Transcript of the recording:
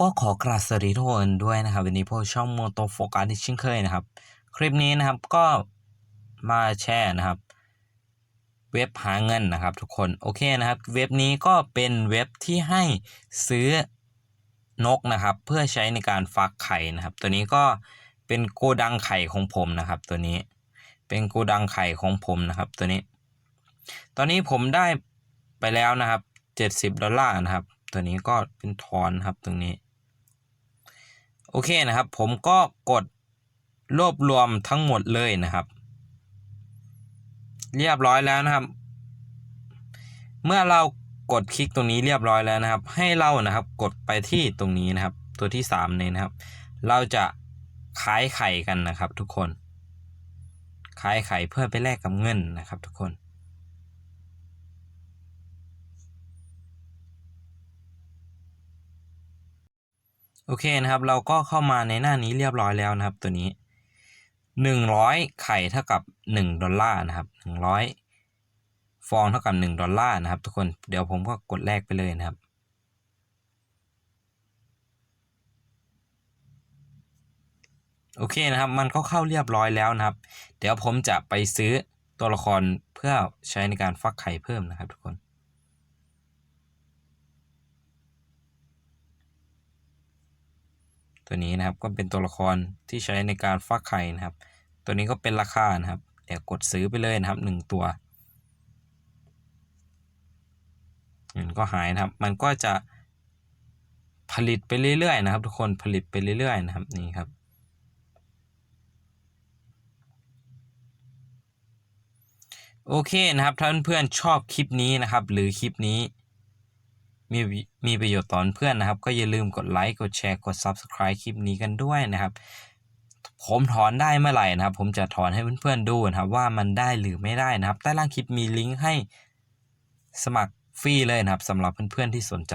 ก็ขอกราบสวัสดีทุกคนด้วยนะครับ วันนี้พวกช่องโมโตโฟกัสที่เช่นเคยนะครับ คลิปนี้นะครับก็มาแชร์นะครับ เว็บหาเงินนะครับ ทุกคนโอเคนะครับ เว็บนี้ก็เป็นเว็บที่ให้ซื้อนกนะครับ เพื่อใช้ในการฟักไข่นะครับ ตัวนี้ก็เป็นโกดังไข่ของผมนะครับ ตัวนี้เป็นโกดังไข่ของผมนะครับ ตัวนี้ ตอนนี้ผมได้ไปแล้วนะครับเจ็ดสิบดอลลาร์นะครับ ตัวนี้ก็เป็นทอนครับตรงนี้ โอเคนะครับ ผมก็กดรวบรวมทั้งหมดเลยนะครับ เรียบร้อยแล้วนะครับ เมื่อเรากดคลิกตรงนี้เรียบร้อยแล้วนะครับ ให้เรานะครับกดไปที่ตรงนี้นะครับ ตัวที่สามเนี่ยนะครับ เราจะขายไข่กันนะครับ ทุกคน ขายไข่เพื่อไปแลกกับเงินนะครับ ทุกคน โอเคนะครับ เราก็เข้ามาในหน้านี้เรียบร้อยแล้วนะครับ ตัวนี้หนึ่งร้อยไข่เท่ากับหนึ่งดอลลาร์นะครับหนึ่งร้อยฟองเท่ากับหนึ่งดอลลาร์นะครับ ทุกคนเดี๋ยวผมก็กดแลกไปเลยนะครับโอเคนะครับ มันก็เข้าเรียบร้อยแล้วนะครับ เดี๋ยวผมจะไปซื้อตัวละครเพื่อใช้ในการฟักไข่เพิ่มนะครับทุกคน ตัวนี้นะครับก็เป็นตัวละครที่ใช้ในการฟักไข่นะครับ ตัวนี้ก็เป็นราคานะครับเดี๋ยวกดซื้อไปเลยนะครับหนึ่งตัวมันก็หายนะครับ มันก็จะผลิตไปเรื่อยๆนะครับ ทุกคนผลิตไปเรื่อยๆนะครับนี่ครับ โอเคนะครับถ้าเพื่อนๆชอบคลิปนี้นะครับ หรือคลิปนี้ มีมีประโยชน์ต่อเพื่อนนะครับ ก็อย่าลืมกดไลค์กดแชร์กด Subscribe คลิปนี้กันด้วยนะครับ ผมถอนได้เมื่อไหร่นะครับ ผมจะถอนให้เพื่อนๆดูนะครับ ว่ามันได้หรือไม่ได้นะครับ ใต้ล่างคลิปมีลิงก์ให้สมัครฟรีเลยนะครับสำหรับเพื่อนๆที่สนใจ